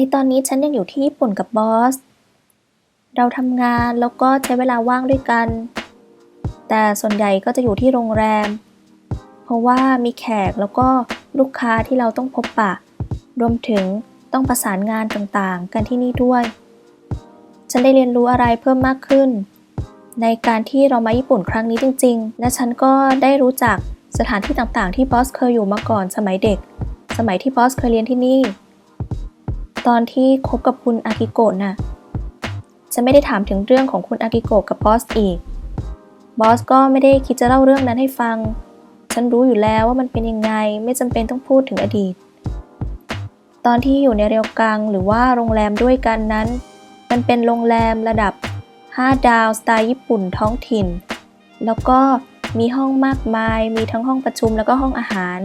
ในตอนนี้ฉันยังอยู่ที่ญี่ปุ่นกับบอส เราทำงานแล้วก็ใช้เวลาว่างด้วยกัน แต่ส่วนใหญ่ก็จะอยู่ที่โรงแรม เพราะว่ามีแขกแล้วก็ลูกค้าที่เราต้องพบปะ รวมถึงต้องประสานงานต่างๆ กันที่นี่ด้วย ฉันได้เรียนรู้อะไรเพิ่มมากขึ้น ในการที่เรามาญี่ปุ่นครั้งนี้จริง ๆ และฉันก็ได้รู้จักสถานที่ต่างๆ ที่บอสเคยอยู่มาก่อนสมัยเด็ก สมัยที่บอสเคยเรียนที่นี่ ตอนที่คบกับคุณอากิโกะน่ะฉันไม่ได้ถามถึงเรื่องของคุณอากิโกะกับบอสอีก บอสก็ไม่ได้คิดจะเล่าเรื่องนั้นให้ฟัง ฉันรู้อยู่แล้วว่ามันเป็นยังไง ไม่จำเป็นต้องพูดถึงอดีต ตอนที่อยู่ในเรียวกังหรือว่าโรงแรมด้วยกันนั้น มันเป็นโรงแรมระดับ 5 ดาวสไตล์ญี่ปุ่นท้องถิ่น แล้วก็มีห้องมากมาย มีทั้งห้องประชุมแล้วก็ห้องอาหาร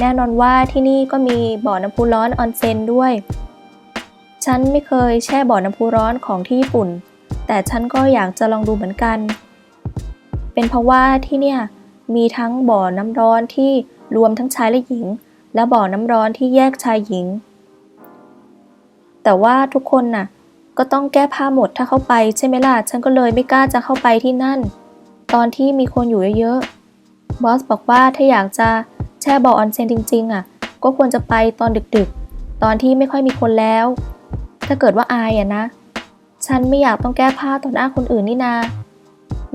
แน่นอนว่าที่นี่ก็มีบ่อน้ำพุร้อนออนเซ็นด้วย ฉันไม่เคยแช่บ่อน้ำพุร้อนของที่ญี่ปุ่น แต่ฉันก็อยากจะลองดูเหมือนกัน เป็นเพราะว่าที่เนี่ยมีทั้งบ่อน้ำร้อนที่รวมทั้งชายและหญิง และบ่อน้ำร้อนที่แยกชายหญิง แต่ว่าทุกคนน่ะ ก็ต้องแก้ผ้าหมดถ้าเข้าไปใช่ไหมล่ะ ฉันก็เลยไม่กล้าจะเข้าไปที่นั่น ตอนที่มีคนอยู่เยอะๆ บอสบอกว่าถ้าอยากจะ แช่บ่อออนเซ็นจริงๆอะ ก็ควรจะไปตอนดึกๆ ตอนที่ไม่ค่อยมีคนแล้ว ถ้าเกิดว่าอายอะนะ ฉันไม่อยากต้องแก้ผ้าต่อหน้าคนอื่นนี่นา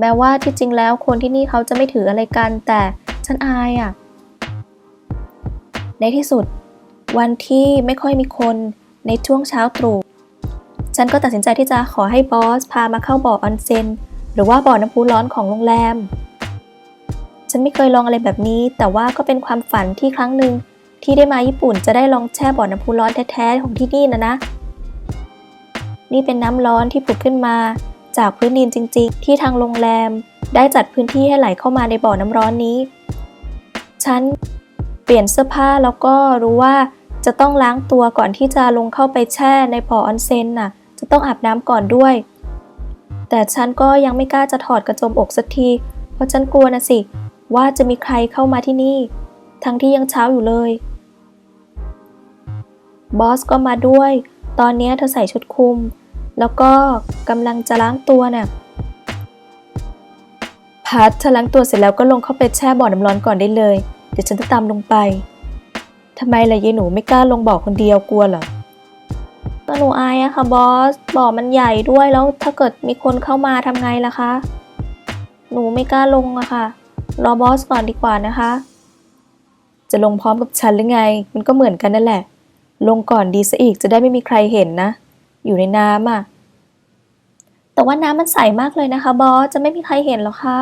แม้ว่าที่จริงแล้วคนที่นี่เขาจะไม่ถืออะไรกัน แต่ฉันอายอะ ในที่สุด วันที่ไม่ค่อยมีคนในช่วงเช้าตรู่ฉันก็ตัดสินใจที่จะขอให้บอสพามาเข้าบ่อออนเซ็นหรือว่าบ่อน้ำพุร้อนของโรงแรม ฉันไม่เคยลองอะไรแบบนี้ แต่ว่าก็เป็นความฝันที่ครั้งหนึ่งที่ได้มาญี่ปุ่นจะได้ลองแช่บ่อน้ำพุร้อนแท้ๆของที่นี่นะนะ นี่เป็นน้ำร้อนที่ผุดขึ้นมา จากพื้นดินจริง ๆ ที่ทางโรงแรม ได้จัดพื้นที่ให้ไหลเข้ามาในบ่อน้ำร้อนนี้ ฉันเปลี่ยนเสื้อผ้าแล้วก็รู้ว่าจะต้องล้างตัวก่อนที่จะลงเข้าไปแช่ในบ่อออนเซ็นน่ะ จะต้องอาบน้ำก่อนด้วย แต่ฉันก็ยังไม่กล้าจะถอดกระโจมอกสักที เพราะฉันกลัวนะสิ ว่าจะมีใครเข้ามาที่นี่ ทั้งที่ยังเช้าอยู่เลย บอสก็มาด้วย ตอนนี้เธอใส่ชุดคลุม แล้วก็กำลังจะล้างตัวน่ะพัทเธอล้างตัวเสร็จแล้วก็ลงเข้าไปแช่บ่อน้ำร้อนก่อนได้เลย เดี๋ยวฉันจะตามลงไปทำไมล่ะยายหนูไม่กล้าลงบ่อคนเดียวกลัวเหรอก็หนูอายอะค่ะบอส บ่อมันใหญ่ด้วยแล้วถ้าเกิดมีคนเข้ามาทำไงล่ะคะ หนูไม่กล้าลงอะค่ะ รอบอสก่อนดีกว่านะคะ จะลงพร้อมกับฉันหรือไง มันก็เหมือนกันนั่นแหละ ลงก่อนดีซะอีกจะได้ไม่มีใครเห็นนะ อยู่ในน้ำอะแต่ว่าน้ำมันใสมากเลยนะคะบอส จะไม่มีใครเห็นหรอคะ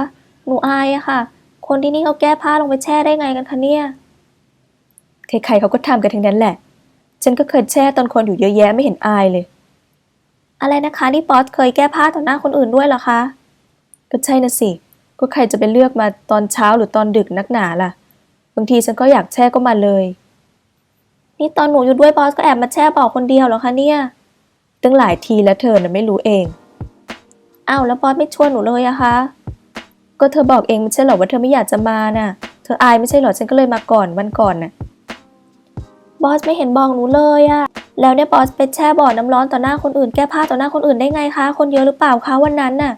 หนูอายอะค่ะ คนที่นี่เขาแก้ผ้าลงไปแช่ได้ไงกันคะเนี่ย ใครๆเขาก็ทำกันทั้งนั้นแหละ ฉันก็เคยแช่ตอนคนอยู่เยอะแยะไม่เห็นอายเลย อะไรนะคะนี่บอสเคยแก้ผ้าต่อหน้าคนอื่นด้วยเหรอคะ ก็ใช่นะสิ ก็ใครจะไปเลือกมาตอนเช้าหรือตอนดึกนักหนาล่ะ บางทีฉันก็อยากแช่ก็มาเลย นี่ตอนหนูอยู่ด้วยบอสก็แอบมาแช่บอกคนเดียวเหรอคะเนี่ยตั้งหลายทีแล้วเธอน่ะไม่รู้เองอ้าวแล้วบอสไม่ชวนหนูเลยอะคะ ก็เธอบอกเองไม่ใช่เหรอว่าเธอไม่อยากจะมาน่ะ เธออายไม่ใช่เหรอฉันก็เลยมาก่อนวันก่อนน่ะ บอสไม่เห็นบอกหนูเลยอะแล้วเนี่ยบอสไปแช่บ่อน้ำร้อนต่อหน้าคนอื่นแก้ผ้าต่อหน้าคนอื่นได้ไงคะ คนเยอะหรือเปล่าคะวันนั้นน่ะ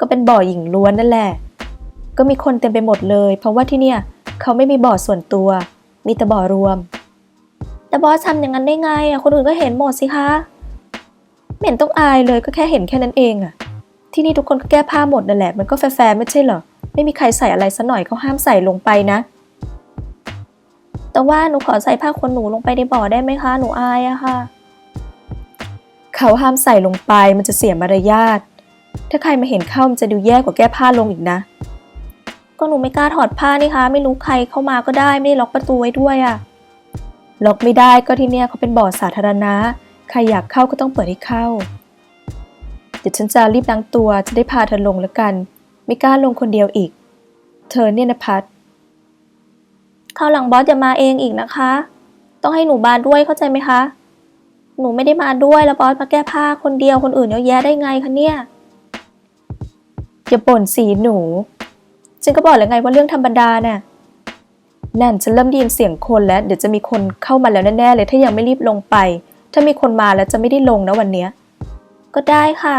ก็เป็นบ่อหญิงล้วนนั่นแหละ ก็มีคนเต็มไปหมดเลย เพราะว่าที่เนี่ยเขาไม่มีบ่อส่วนตัว มีแต่บ่อรวม แต่บอสทำอย่างนั้นได้ไงอะคนอื่นก็เห็นหมดสิคะไม่เห็นต้องอายเลยก็แค่เห็นแค่นั้นเองอะ ที่นี่ทุกคนก็แก้ผ้าหมดนั่นแหละมันก็แฟร์ๆไม่ใช่เหรอไม่มีใครใส่อะไรซะหน่อยเขาห้ามใส่ลงไปนะ แต่ว่าหนูขอใส่ผ้าขนหนูลงไปในบ่อได้ไหมคะ หนูอายอะค่ะ เขาห้ามใส่ลงไปมันจะเสียมารยาท ถ้าใครมาเห็นเข้ามันจะดูแย่กว่าแก้ผ้าลงอีกนะ ก็หนูไม่กล้าถอดผ้านี่คะ ไม่รู้ใครเข้ามาก็ได้ไม่ได้ล็อกประตูไว้ด้วยอะล็อกไม่ได้ก็ที่เนี่ยเขาเป็นบ่อสาธารณะ ใครอยากเข้าก็ต้องเปิดให้เข้า เดี๋ยวฉันจะรีบล้างตัวจะได้พาเธอลงแล้วกัน ไม่กล้าลงคนเดียวอีก เธอเนี่ยนะพัดคราวหลังบอสอย่ามาเองอีกนะคะ ต้องให้หนูมาด้วยเข้าใจไหมคะ หนูไม่ได้มาด้วยแล้วบอสมาแก้ผ้าคนเดียวคนอื่นเยอะแยะได้ไงคะเนี่ย อย่าบ่นสีหนู ฉันก็บอกแล้วไงว่าเรื่องธรรมดาน่ะ นั่นฉันเริ่มได้ยินเสียงคนแล้ว เดี๋ยวจะมีคนเข้ามาแล้วแน่ๆเลย ถ้ายังไม่รีบลงไป ถ้ามีคนมาแล้วจะไม่ได้ลงนะวันเนี้ย ก็ได้ค่ะ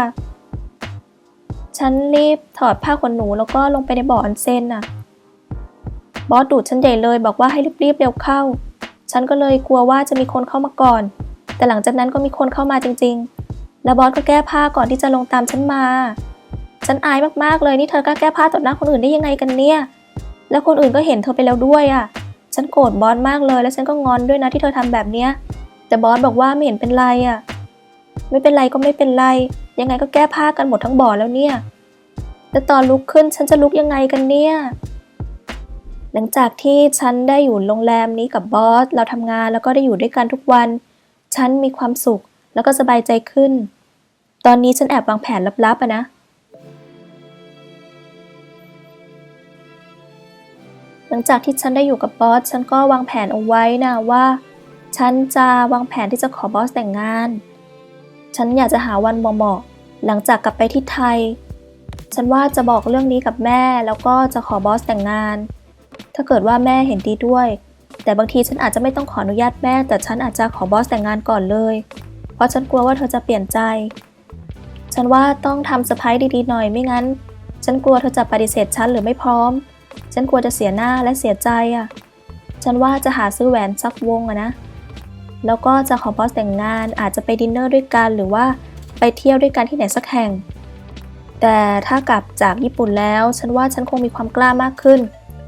ฉันรีบถอดผ้าขนหนูแล้วก็ลงไปในบ่อออนเซนน่ะ บอสดูดฉันใหญ่เลยบอกว่าให้รีบๆเร็วเข้า ฉันก็เลยกลัวว่าจะมีคนเข้ามาก่อน แต่หลังจากนั้นก็มีคนเข้ามาจริง ๆ แล้วบอสก็แก้ผ้าก่อนที่จะลงตามฉันมา ฉันอายมากๆเลยนี่เธอกล้าแก้ผ้าต่อหน้าคนอื่นได้ยังไงกันเนี่ย แล้วคนอื่นก็เห็นเธอไปแล้วด้วยอะ ฉันโกรธบอสมากเลย แล้วฉันก็งอนด้วยนะที่เธอทำแบบเนี้ย แต่บอสบอกว่าไม่เห็นเป็นไรอะ ไม่เป็นไรก็ไม่เป็นไร ยังไงก็แก้ผ้ากันหมดทั้งบ่อแล้วเนี่ยแต่ตอนลุกขึ้นฉันจะลุกยังไงกันเนี่ย หลังจากที่ฉันได้อยู่โรงแรมนี้กับบอส เราทำงานแล้วก็ได้อยู่ด้วยกันทุกวัน ฉันมีความสุขแล้วก็สบายใจขึ้น ตอนนี้ฉันแอบวางแผนลับๆอะนะ หลังจากที่ฉันได้อยู่กับบอส ฉันก็วางแผนเอาไว้นะว่า ฉันจะวางแผนที่จะขอบอสแต่งงาน ฉันอยากจะหาวันเหมาะๆหลังจากกลับไปที่ไทย ฉันว่าจะบอกเรื่องนี้กับแม่แล้วก็จะขอบอสแต่งงาน ถ้าเกิดว่าแม่เห็นดีด้วย แต่บางทีฉันอาจจะไม่ต้องขออนุญาตแม่ แต่ฉันอาจจะขอบอสแต่งงานก่อนเลย เพราะฉันกลัวว่าเธอจะเปลี่ยนใจ ฉันว่าต้องทำเซอร์ไพรส์ดีๆหน่อยไม่งั้น ฉันกลัวเธอจะปฏิเสธฉันหรือไม่พร้อม ฉันกลัวจะเสียหน้าและเสียใจอะ ฉันว่าจะหาซื้อแหวนสักวงอะนะ แล้วก็จะขอบอสแต่งงานอาจจะไปดินเนอร์ด้วยกันหรือว่าไปเที่ยวด้วยกันที่ไหนสักแห่ง แต่ถ้ากลับจากญี่ปุ่นแล้ว ฉันว่าฉันคงมีความกล้ามากขึ้น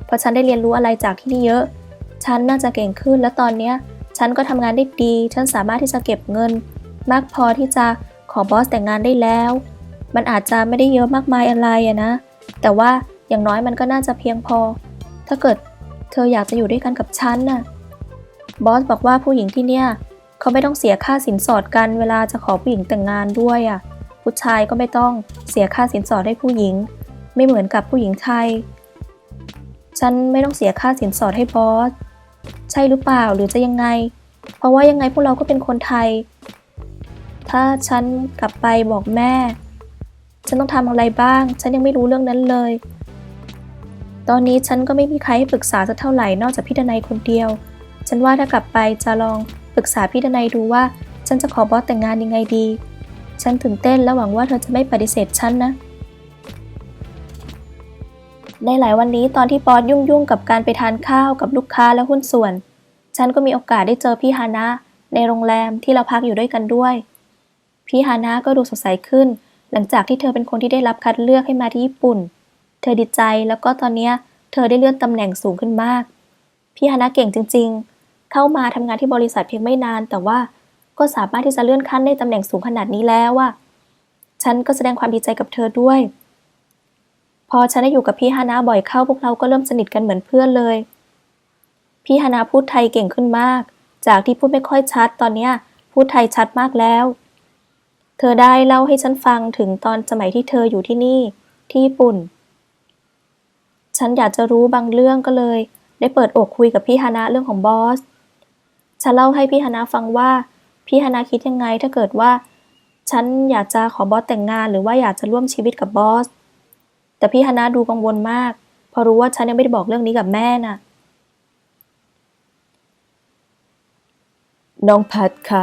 เพราะฉันได้เรียนรู้อะไรจากที่นี่เยอะ ฉันน่าจะเก่งขึ้นและตอนเนี้ยฉันก็ทำงานได้ดี ฉันสามารถที่จะเก็บเงิน มากพอที่จะขอบอสแต่งงานได้แล้ว มันอาจจะไม่ได้เยอะมากมายอะไรอะนะ แต่ว่า อย่างน้อยมันก็น่าจะเพียงพอ ถ้าเกิดเธออยากจะอยู่ด้วยกันกับฉันน่ะ บอสบอกว่าผู้หญิงที่เนี่ย เขาไม่ต้องเสียค่าสินสอดกันเวลาจะขอผู้หญิงแต่งงานด้วยอะ่ะ ผู้ชายก็ไม่ต้องเสียค่าสินสอดให้ผู้หญิง ไม่เหมือนกับผู้หญิงไทย ฉันไม่ต้องเสียค่าสินสอดให้บอส ใช่หรือเปล่าหรือจะยังไง เพราะว่ายังไงพวกเราก็เป็นคนไทย ถ้าฉันกลับไปบอกแม่ ฉันต้องทำอะไรบ้าง ฉันยังไม่รู้เรื่องนั้นเลย ตอนนี้ฉันก็ไม่มีใครให้ปรึกษาสักเท่าไหร่นอกจากพี่ดนัยคนเดียว ฉันว่าถ้ากลับไปจะลองปรึกษาพี่ดนัยดูว่า ฉันจะขอบอสแต่งงานยังไงดี ฉันตื่นเต้นและหวังว่าเธอจะไม่ปฏิเสธฉันนะ ในหลายวันนี้ตอนที่บอสยุ่งๆกับการไปทานข้าวกับลูกค้าและหุ้นส่วน ฉันก็มีโอกาสได้เจอพี่ฮานะในโรงแรมที่เราพักอยู่ด้วยกันด้วย พี่ฮานะก็ดูสดใสขึ้น หลังจากที่เธอเป็นคนที่ได้รับคัดเลือกให้มาที่ญี่ปุ่น เธอดีใจแล้วก็ตอนนี้เธอได้เลื่อนตำแหน่งสูงขึ้นมาก พี่ฮานะเก่งจริง ๆ เข้ามาทำงานที่บริษัทเพียงไม่นาน แต่ว่าก็สามารถที่จะเลื่อนขั้นได้ตำแหน่งสูงขนาดนี้แล้วอะฉันก็แสดงความดีใจกับเธอด้วย พอฉันได้อยู่กับพี่ฮานะบ่อยเข้าพวกเราก็เริ่มสนิทกันเหมือนเพื่อนเลย พี่ฮานะพูดไทยเก่งขึ้นมาก จากที่พูดไม่ค่อยชัดตอนเนี้พูดไทยชัดมากแล้ว เธอได้เล่าให้ฉันฟังถึงตอนสมัยที่เธออยู่ที่นี่ ที่ญี่ปุ่น ฉันอยากจะรู้บางเรื่องก็เลย ได้เปิดอกคุยกับพี่ฮานะเรื่องของบอส ฉันเล่าให้พี่ฮานะฟังว่า พี่ฮานะคิดยังไงถ้าเกิดว่า ฉันอยากจะขอบอสแต่งงานหรือว่าอยากจะร่วมชีวิตกับบอส แต่พี่ฮานะดูกังวลมาก พอรู้ว่าฉันยังไม่ได้บอกเรื่องนี้กับแม่น่ะ น้องพัดคะ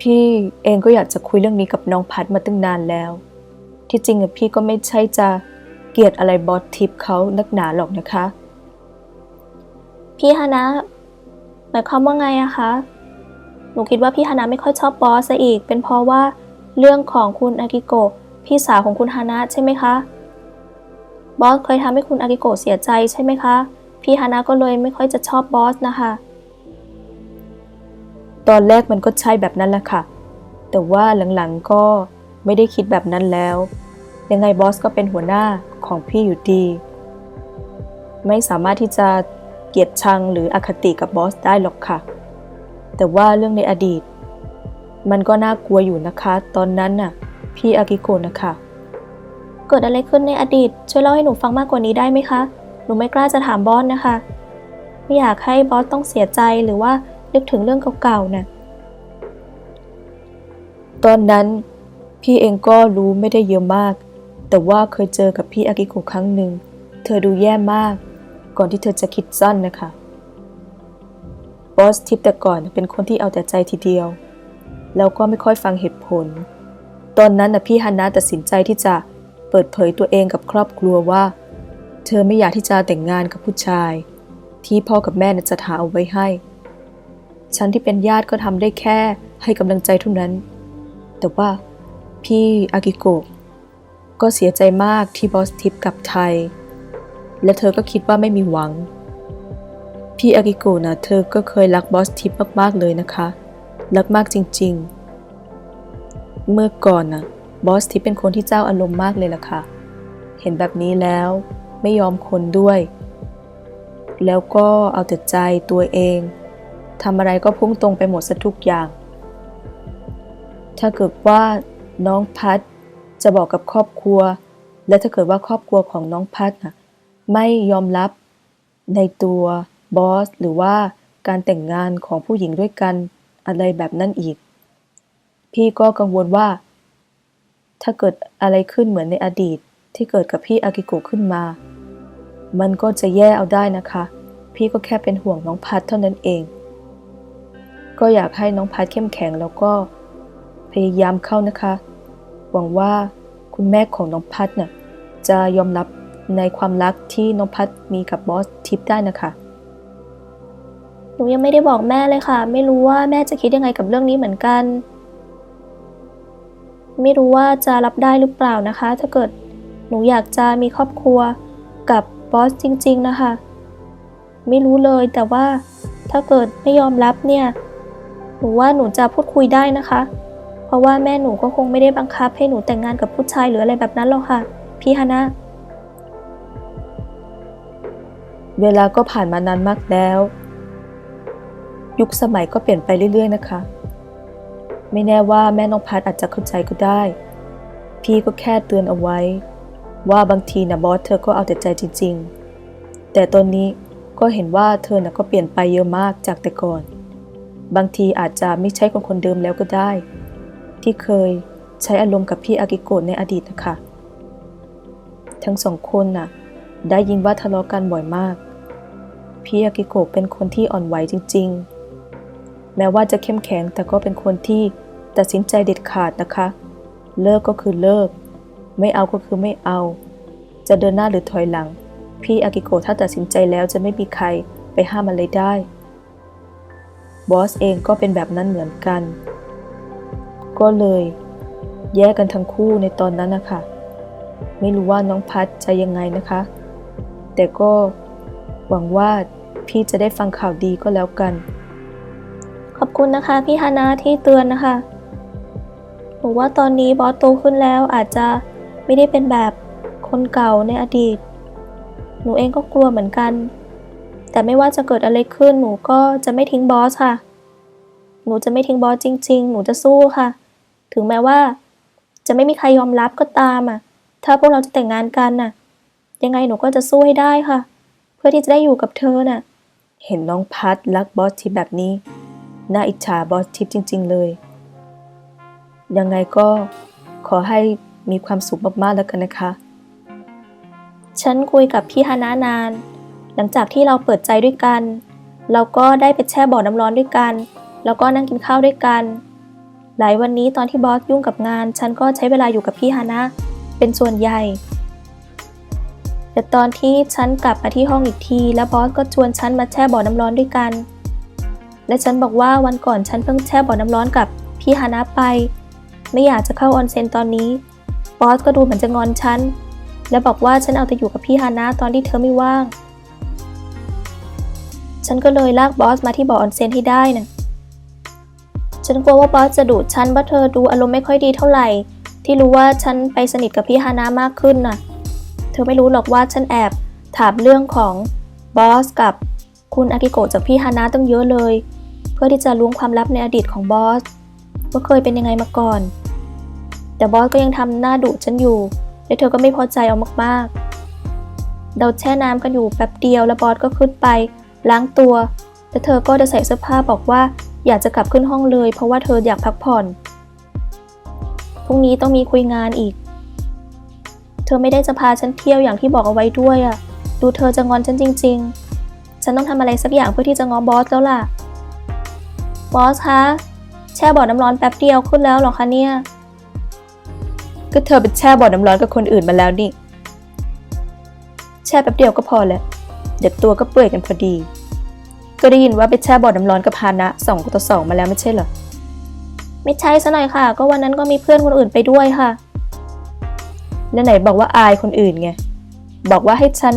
พี่เองก็อยากจะคุยเรื่องนี้กับน้องพัดมาตั้งนานแล้ว ที่จริงอะพี่ก็ไม่ใช่จะ กลียดอะไรบอสทิปเขานักหนาหรอกนะคะ พี่ฮานะหมายความว่าไงอะคะ หนูคิดว่าพี่ฮานะไม่ค่อยชอบบอสซะอีก เป็นเพราะว่าเรื่องของคุณอากิโกะพี่สาวของคุณฮานะใช่ไหมคะ บอสเคยทำให้คุณอากิโกะเสียใจใช่ไหมคะ พี่ฮานะก็เลยไม่ค่อยจะชอบบอสนะคะ ตอนแรกมันก็ใช่แบบนั้นแหละค่ะ แต่ว่าหลังๆก็ไม่ได้คิดแบบนั้นแล้ว ยังไงบอสก็เป็นหัวหน้าของพี่อยู่ดี ไม่สามารถที่จะเกลียดชังหรืออคติกับบอสได้หรอกค่ะ แต่ว่าเรื่องในอดีต มันก็น่ากลัวอยู่นะคะ ตอนนั้นน่ะ พี่อากิโกะนะคะ เกิดอะไรขึ้นในอดีต ช่วยเล่าให้หนูฟังมากกว่านี้ได้ไหมคะ หนูไม่กล้าจะถามบอสนะคะ ไม่อยากให้บอสต้องเสียใจหรือว่านึกถึงเรื่องเก่าๆน่ะตอนนั้นพี่เองก็รู้ไม่ได้เยอะมาก แต่ว่าเคยเจอกับพี่อากิโกะครั้งหนึ่ง เธอดูแย่มาก ก่อนที่เธอจะคิดสั้นนะคะบอสทิปแต่ก่อนเป็นคนที่เอาแต่ใจทีเดียว แล้วก็ไม่ค่อยฟังเหตุผล ตอนนั้นนะพี่ฮันนาตัดสินใจที่จะเปิดเผยตัวเองกับครอบครัวว่า เธอไม่อยากที่จะแต่งงานกับผู้ชาย ที่พ่อกับแม่จะหาเอาไว้ให้ ฉันที่เป็นญาติก็ทำได้แค่ให้กำลังใจเท่านั้น แต่ว่าพี่อากิโกะ ก็เสียใจมากที่บอสทิปกลับไทย และเธอก็คิดว่าไม่มีหวัง พี่อากิโกะนะเธอก็เคยรักบอสทิปมากๆเลยนะคะ รักมากจริงๆ เมื่อก่อนนะบอสทิปเป็นคนที่เจ้าอารมณ์มากเลยล่ะค่ะ เห็นแบบนี้แล้วไม่ยอมคนด้วย แล้วก็เอาแต่ใจตัวเองทำอะไรก็พุ่งตรงไปหมดซะทุกอย่าง ถ้าเกิดว่าน้องพัด จะบอกกับครอบครัว และถ้าเกิดว่าครอบครัวของน้องพัดนะไม่ยอมรับในตัวบอสหรือว่าการแต่งงานของผู้หญิงด้วยกันอะไรแบบนั้นอีก พี่ก็กังวลว่า ถ้าเกิดอะไรขึ้นเหมือนในอดีตที่เกิดกับพี่อากิโกะขึ้นมา มันก็จะแย่เอาได้นะคะ พี่ก็แค่เป็นห่วงน้องพัดเท่านั้นเอง ก็อยากให้น้องพัดเข้มแข็งแล้วก็พยายามเข้านะคะ หวังว่าคุณแม่ของน้องพัดน่ะจะยอมรับในความรักที่น้องพัดมีกับบอสทิปได้นะคะหนูยังไม่ได้บอกแม่เลยค่ะ ไม่รู้ว่าแม่จะคิดยังไงกับเรื่องนี้เหมือนกัน ไม่รู้ว่าจะรับได้หรือเปล่านะคะ ถ้าเกิดหนูอยากจะมีครอบครัวกับบอสจริง ๆ นะคะ ไม่รู้เลยแต่ว่าถ้าเกิดไม่ยอมรับเนี่ย หนูว่าหนูจะพูดคุยได้นะคะ เพราะว่าแม่หนูก็คงไม่ได้บังคับให้หนูแต่งงานกับผู้ชายหรืออะไรแบบนั้นหรอกค่ะ พี่ฮานะเวลาก็ผ่านมานานมากแล้ว ยุคสมัยก็เปลี่ยนไปเรื่อยๆนะคะ ไม่แน่ว่าแม่น้องพัดอาจจะเข้าใจก็ได้ พี่ก็แค่เตือนเอาไว้ ว่าบางทีนะบอสเธอก็เอาแต่ใจจริงๆ แต่ตอนนี้ก็เห็นว่าเธอนะก็เปลี่ยนไปเยอะมากจากแต่ก่อน บางทีอาจจะไม่ใช่คนคนเดิมแล้วก็ได้ ที่เคยใช้อารมณ์กับพี่อากิโกะในอดีตนะคะทั้งสองคนน่ะ ได้ยินว่าทะเลาะกันบ่อยมาก พี่อากิโกะเป็นคนที่อ่อนไหวจริง ๆ แม้ว่าจะเข้มแข็งแต่ก็เป็นคนที่ตัดสินใจเด็ดขาดนะคะ เลิกก็คือเลิก ไม่เอาก็คือไม่เอา จะเดินหน้าหรือถอยหลัง พี่อากิโกะถ้าตัดสินใจแล้วจะไม่มีใครไปห้ามอะไรได้ บอสเองก็เป็นแบบนั้นเหมือนกัน ก็เลย แยกกันทั้งคู่ในตอนนั้นนะคะไม่รู้ว่าน้องพัดจะยังไงนะคะ แต่ก็หวังว่าพี่จะได้ฟังข่าวดีก็แล้วกัน ขอบคุณนะคะพี่ฮานะที่เตือนนะคะหนูว่าตอนนี้บอสโตขึ้นแล้วอาจจะไม่ได้เป็นแบบคนเก่าในอดีต หนูเองก็กลัวเหมือนกัน แต่ไม่ว่าจะเกิดอะไรขึ้นหนูก็จะไม่ทิ้งบอสค่ะ หนูจะไม่ทิ้งบอสจริง ๆ หนูจะสู้ค่ะ ถึงแม้ว่า จะไม่มีใครยอมรับก็ตามอะ ถ้าพวกเราจะแต่งงานกันน่ะ ยังไงหนูก็จะสู้ให้ได้ค่ะ เพื่อที่จะได้อยู่กับเธอน่ะ เห็นน้องพัดรักบอสทิปแบบนี้ น่าอิจฉาบอสทิปจริง ๆ เลย ยังไงก็ขอให้มีความสุขมากๆแล้วกันนะคะ ฉันคุยกับพี่ฮานานาน หลังจากที่เราเปิดใจด้วยกัน เราก็ได้ไปแช่บ่อน้ำร้อนด้วยกัน แล้วก็นั่งกินข้าวด้วยกัน หลายวันนี้ตอนที่บอสยุ่งกับงาน ฉันก็ใช้เวลาอยู่กับพี่ฮานะ เป็นส่วนใหญ่ แต่ตอนที่ฉันกลับมาที่ห้องอีกที แล้วบอสก็ชวนฉันมาแช่บ่อน้ำร้อนด้วยกัน และฉันบอกว่าวันก่อนฉันเพิ่งแช่บ่อน้ำร้อนกับพี่ฮานะไป ไม่อยากจะเข้าออนเซ็นตอนนี้ บอสก็ดูเหมือนจะงอนฉัน และบอกว่าฉันเอาแต่อยู่กับพี่ฮานะตอนที่เธอไม่ว่าง ฉันก็เลยลากบอสมาที่บ่อออนเซ็นให้ได้นะ ฉันกลัวว่าบอสจะดุฉันว่าเธอดูอารมณ์ไม่ค่อยดีเท่าไหร่ ที่รู้ว่าฉันไปสนิทกับพี่ฮานะมากขึ้นน่ะ เธอไม่รู้หรอกว่าฉันแอบถามเรื่องของบอสกับคุณอากิโกะจากพี่ฮานะตั้งเยอะเลย เพื่อที่จะล้วงความลับในอดีตของบอสว่าเคยเป็นยังไงมาก่อน แต่บอสก็ยังทำหน้าดุฉันอยู่ และเธอก็ไม่พอใจเอามากๆ เราแช่น้ำกันอยู่แป๊บเดียวแล้วบอสก็ขึ้นไปล้างตัว แต่เธอก็จะใส่เสื้อผ้าบอกว่า อยากจะกลับขึ้นห้องเลย เพราะว่าเธออยากพักผ่อน พรุ่งนี้ต้องมีคุยงานอีก เธอไม่ได้จะพาฉันเที่ยวอย่างที่บอกเอาไว้ด้วยอะดูเธอจะงอนฉันจริง ๆ ฉันต้องทำอะไรสักอย่างเพื่อที่จะง้อบอสแล้วล่ะ บอสคะ แช่บ่อน้ำร้อนแป๊บเดียวขึ้นแล้วหรอคะเนี่ย ก็เธอไปแช่บ่อน้ำร้อนกับคนอื่นมาแล้วนี่ แช่แป๊บเดียวก็พอแหละเดี๋ยวตัวก็เปื่อยกันพอดี ก็ได้ยินว่าไปแช่บ่อน้ำร้อนกับพานะสองต่อสองมาแล้วไม่ใช่เหรอ ไม่ใช่ซะหน่อยค่ะ ก็วันนั้นก็มีเพื่อนคนอื่นไปด้วยค่ะ แล้วไหนบอกว่าอายคนอื่นไง บอกว่าให้ฉัน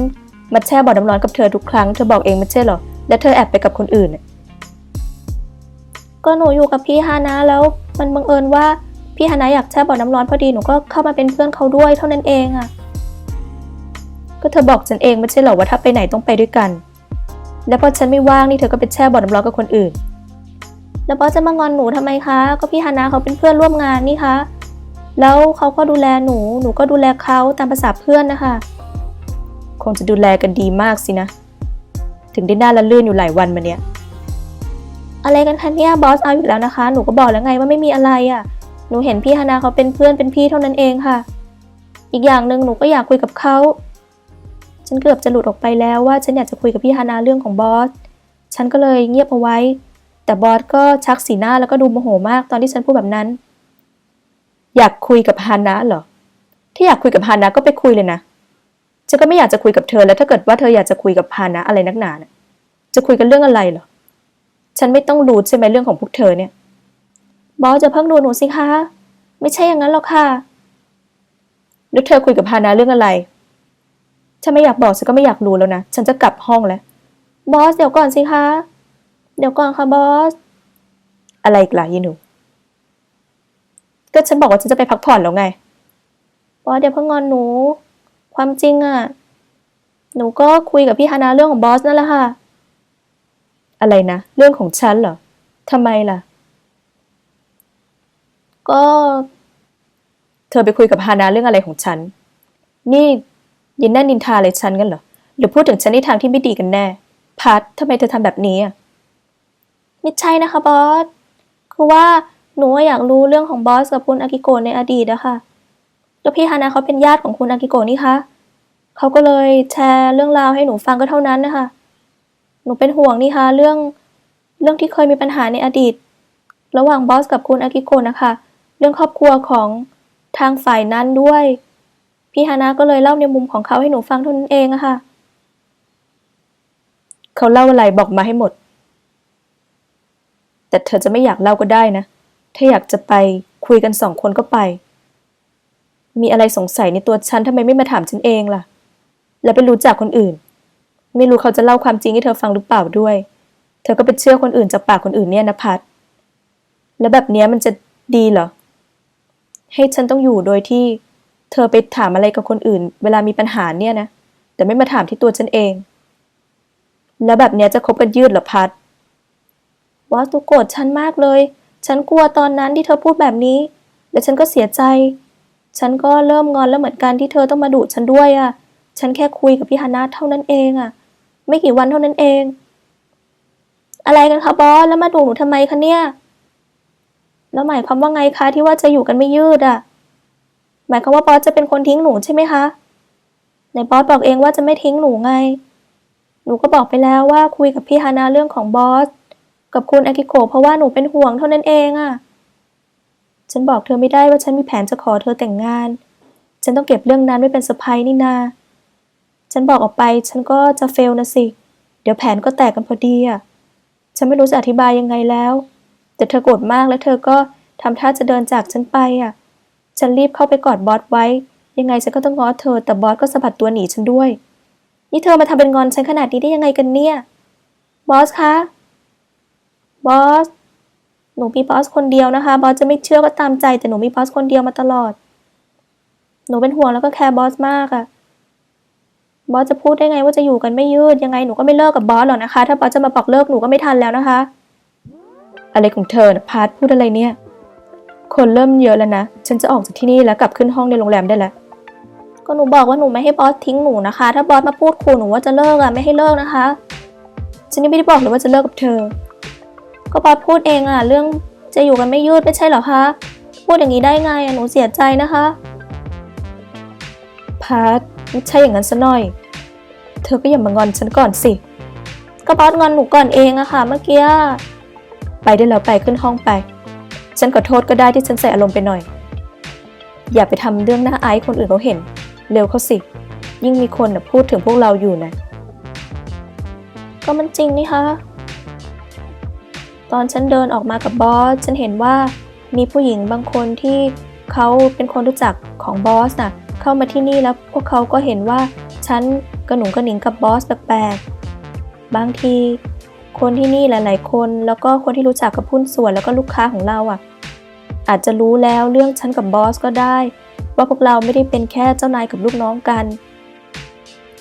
มาแช่บ่อน้ำร้อนกับเธอทุกครั้ง เธอบอกเองไม่ใช่เหรอ แล้วเธอแอบไปกับคนอื่นน่ะก็หนูอยู่กับพี่ฮานะแล้ว มันบังเอิญว่าพี่ฮานะอยากแช่บ่อน้ำร้อนพอดี หนูก็เข้ามาเป็นเพื่อนเขาด้วยเท่านั้นเองอะก็เธอบอกฉันเองไม่ใช่เหรอว่าถ้าไปไหนต้องไปด้วยกัน แล้วพอฉันไม่ว่างนี่เธอก็ไปแช่บ่อน้ำร้อนกับคนอื่น แล้วบอสจะมางอนหนูทำไมคะ ก็พี่ฮานะเขาเป็นเพื่อนร่วมงานนี่คะ แล้วเขาก็ดูแลหนู หนูก็ดูแลเขาตามภาษาเพื่อนนะคะ คงจะดูแลกันดีมากสินะ ถึงได้หน้าละลื่นอยู่หลายวันมาเนี้ยอะไรกันคะเนี่ยบอสเอาอยู่แล้วนะคะ หนูก็บอกแล้วไงว่าไม่มีอะไรอะ่ะ หนูเห็นพี่ฮานาเขาเป็นเพื่อนเป็นพี่เท่านั้นเองค่ะ อีกอย่างหนึ่งหนูก็อยากคุยกับเขา ฉันเกือบจะหลุดออกไปแล้วว่าฉันอยากจะคุยกับพี่ฮานาเรื่องของบอส ฉันก็เลยเงียบเอาไว้ แต่บอสก็ชักสีหน้าแล้วก็ดูโมโหมากตอนที่ฉันพูดแบบนั้น อยากคุยกับฮานะเหรอ ถ้าอยากคุยกับฮานะก็ไปคุยเลยนะ ฉันก็ไม่อยากจะคุยกับเธอแล้วถ้าเกิดว่าเธออยากจะคุยกับฮานะอะไรนักหนาน่ะจะคุยกันเรื่องอะไรเหรอ ฉันไม่ต้องรู้ใช่ไหมเรื่องของพวกเธอเนี่ย บอสจะเพิ่งดูหนูสิคะ ไม่ใช่อย่างนั้นหรอกค่ะแล้วเธอคุยกับฮานะเรื่องอะไร ถ้าไม่อยากบอกฉันก็ไม่อยากรู้แล้วนะ ฉันจะกลับห้องแล้ว บอส เดี๋ยวก่อนสิคะ เดี๋ยวก่อนค่ะบอส อะไรอีกล่ะยีหนู ก็ฉันบอกว่าฉันจะไปพักผ่อนแล้วไง บอสเดี๋ยวเพิ่งงอนหนู ความจริงอะ่ะ หนูก็คุยกับพี่ฮานาเรื่องของบอสนั่นแหละค่ะ อะไรนะ เรื่องของฉันเหรอทำไมล่ะ ก็ เธอไปคุยกับฮานาเรื่องอะไรของฉัน นี่ ยินแน่นินทาอะไรฉันกันเหรอ หรือพูดถึงฉันในทางที่ไม่ดีกันแน่ พัททำไมเธอทำแบบนี้อะไม่ใช่นะคะบอส คือว่าหนูอยากรู้เรื่องของบอสกับคุณอากิโกะในอดีตอะค่ะแล้วพี่ฮานาเขาเป็นญาติของคุณอากิโกะนี่คะเขาก็เลยแชร์เรื่องราวให้หนูฟังก็เท่านั้นนะคะ หนูเป็นห่วงนี่คะเรื่องเรื่องที่เคยมีปัญหาในอดีต ระหว่างบอสกับคุณอากิโกะนะคะ เรื่องครอบครัวของทางฝ่ายนั้นด้วย พี่ฮานาก็เลยเล่าในมุมของเขาให้หนูฟังเท่านั้นเองอะค่ะ เขาเล่าอะไรบอกมาให้หมด แต่เธอจะไม่อยากเล่าก็ได้นะ ถ้าอยากจะไปคุยกันสองคนก็ไป มีอะไรสงสัยในตัวฉันทำไมไม่มาถามฉันเองล่ะ แล้วไปรู้จักคนอื่น ไม่รู้เขาจะเล่าความจริงให้เธอฟังหรือเปล่าด้วย เธอก็ไปเชื่อคนอื่นจากปากคนอื่นเนี่ยนะพัดแล้วแบบเนี้ยมันจะดีเหรอ ให้ฉันต้องอยู่โดยที่ เธอไปถามอะไรกับคนอื่น เวลามีปัญหาเนี่ยนะ แต่ไม่มาถามที่ตัวฉันเอง แล้วแบบเนี้ยจะคบกันยืดหรอพัดบอสตูโกรธฉันมากเลย ฉันกลัวตอนนั้นที่เธอพูดแบบนี้ แล้วฉันก็เสียใจ ฉันก็เริ่มงอนแล้วเหมือนกันที่เธอต้องมาดุฉันด้วยอะ่ะ ฉันแค่คุยกับพี่ฮานาเท่านั้นเองอะ่ะ ไม่กี่วันเท่านั้นเอง อะไรกันคะบอส แล้วมาดุหนูทำไมคะเนี่ย แล้วหมายความว่าไงคะที่ว่าจะอยู่กันไม่ยืดอะ่ะ หมายความว่าบอสจะเป็นคนทิ้งหนูใช่ไหมคะในบอสบอกเองว่าจะไม่ทิ้งหนูไง หนูก็บอกไปแล้วว่าคุยกับพี่ฮานาเรื่องของบอส กับคุณอากิโกะเพราะว่าหนูเป็นห่วงเท่านั้นเองอะ่ะ ฉันบอกเธอไม่ได้ว่าฉันมีแผนจะขอเธอแต่งงาน ฉันต้องเก็บเรื่องนั้นไว้เป็นเซอร์ไพรส์นี่นา ฉันบอกออกไปฉันก็จะเฟลนะสิ เดี๋ยวแผนก็แตกกันพอดีอะ่ะ ฉันไม่รู้จะอธิบายยังไงแล้ว แต่เธอโกรธมากแล้วเธอก็ทำท่าจะเดินจากฉันไปอะ ฉันรีบเข้าไปกอดบอสไว้ ยังไงฉันก็ต้องง้อเธอ แต่บอสก็สะบัดตัวหนีฉันด้วย นี่เธอมาทำเป็นงอนฉันขนาดนี้ได้ยังไงกันเนี่ย บอสคะ บอส หนูมีบอสคนเดียวนะคะ บอสจะไม่เชื่อก็ตามใจ แต่หนูมีบอสคนเดียวมาตลอด หนูเป็นห่วงแล้วก็แคร์บอสมากอะบอสจะพูดได้ไงว่าจะอยู่กันไม่ยืด ยังไงหนูก็ไม่เลิกกับบอสหรอกนะคะ ถ้าบอสจะมาบอกเลิกหนูก็ไม่ทันแล้วนะคะ อะไรของเธอนะพัดพูดอะไรเนี่ย คนเริ่มเยอะแล้วนะ ฉันจะออกจากที่นี่แล้วกลับขึ้นห้องในโรงแรมได้แล้ว ก็หนูบอกว่าหนูไม่ให้บอสทิ้งหนูนะคะ ถ้าบอสมาพูดขู่หนูว่าจะเลิกอะไม่ให้เลิกนะคะ ฉันยังไม่ได้บอกเลยว่าจะเลิกกับเธอ ก็บอสพูดเองอะเรื่องจะอยู่กันไม่ยืดไม่ใช่เหรอคะ พูดอย่างนี้ได้ไงอะหนูเสียใจนะคะพัดไม่ใช่อย่างนั้นซะหน่อย เธอก็อย่ามางอนฉันก่อนสิ ก็บอสงอนหนูก่อนเองอะค่ะเมื่อกี้ ไปได้แล้วไปขึ้นห้องไป ฉันขอโทษก็ได้ที่ฉันใส่อารมณ์ไปหน่อย อย่าไปทำเรื่องหน่าอายคนอื่นเขาเห็น เร็วเขาสิ ยิ่งมีคนนะพูดถึงพวกเราอยู่นะ ก็มันจริงนี่คะตอนฉันเดินออกมากับบอส ฉันเห็นว่ามีผู้หญิงบางคนที่เขาเป็นคนรู้จักของบอสน่ะ เข้ามาที่นี่แล้วพวกเขาก็เห็นว่าฉันกระหนุงกระหนิงกับบอสแปลกๆ บางที คนที่นี่หลาย ๆ คน แล้วก็คนที่รู้จักกับหุ้นส่วนแล้วก็ลูกค้าของเราอะ อาจจะรู้แล้วเรื่องฉันกับบอสก็ได้ ว่าพวกเราไม่ได้เป็นแค่เจ้านายกับลูกน้องกัน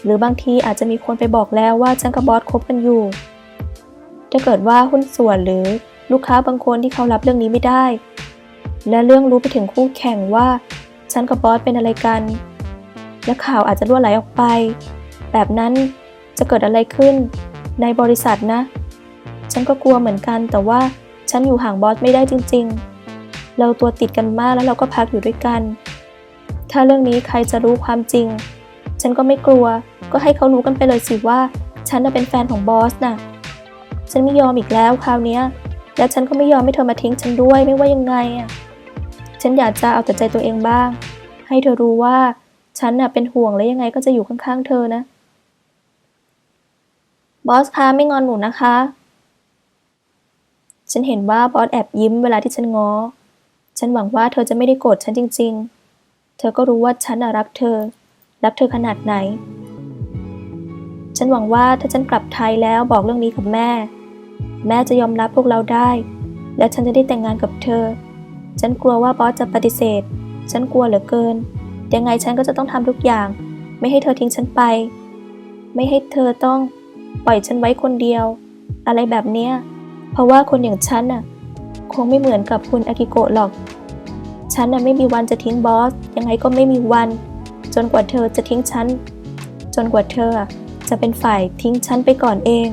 หรือบางทีอาจจะมีคนไปบอกแล้วว่าฉันกับบอสคบกันอยู่ถ้าเกิดว่าหุ้นส่วนหรือลูกค้าบางคนที่เขารับเรื่องนี้ไม่ได้ และเรื่องรู้ไปถึงคู่แข่งว่าฉันกับบอสเป็นอะไรกัน และข่าวอาจจะรั่วไหลออกไป แบบนั้นจะเกิดอะไรขึ้นในบริษัทนะ ฉันก็กลัวเหมือนกันแต่ว่าฉันอยู่ห่างบอสไม่ได้จริง ๆ เราตัวติดกันมากแล้วเราก็พักอยู่ด้วยกัน ถ้าเรื่องนี้ใครจะรู้ความจริง ฉันก็ไม่กลัว ก็ให้เขารู้กันไปเลยสิว่า ฉันน่ะเป็นแฟนของบอสน่ะ ฉันไม่ยอมอีกแล้วคราวนี้และฉันก็ไม่ยอมให้เธอมาทิ้งฉันด้วยไม่ว่ายังไงอะ ฉันอยากจะเอาแต่ใจตัวเองบ้าง ให้เธอรู้ว่าฉันน่ะเป็นห่วงและยังไงก็จะอยู่ข้างๆเธอนะ บอสคะไม่งอนหนูนะคะ ฉันเห็นว่าบอสแอบยิ้มเวลาที่ฉันง้อ ฉันหวังว่าเธอจะไม่ได้โกรธฉันจริง ๆ เธอก็รู้ว่าฉันรักเธอ รักเธอขนาดไหน ฉันหวังว่าถ้าฉันกลับไทยแล้วบอกเรื่องนี้กับแม่ แม่จะยอมรับพวกเราได้ และฉันจะได้แต่งงานกับเธอ ฉันกลัวว่าบอสจะปฏิเสธ ฉันกลัวเหลือเกิน ยังไงฉันก็จะต้องทำทุกอย่าง ไม่ให้เธอทิ้งฉันไป ไม่ให้เธอต้องปล่อยฉันไว้คนเดียว อะไรแบบเนี้ยเพราะว่าคนอย่างฉันน่ะ คงไม่เหมือนกับคุณอากิโกะหรอก ฉันน่ะไม่มีวันจะทิ้งบอส ยังไงก็ไม่มีวัน จนกว่าเธอจะทิ้งฉัน จนกว่าเธอจะเป็นฝ่ายทิ้งฉันไปก่อนเอง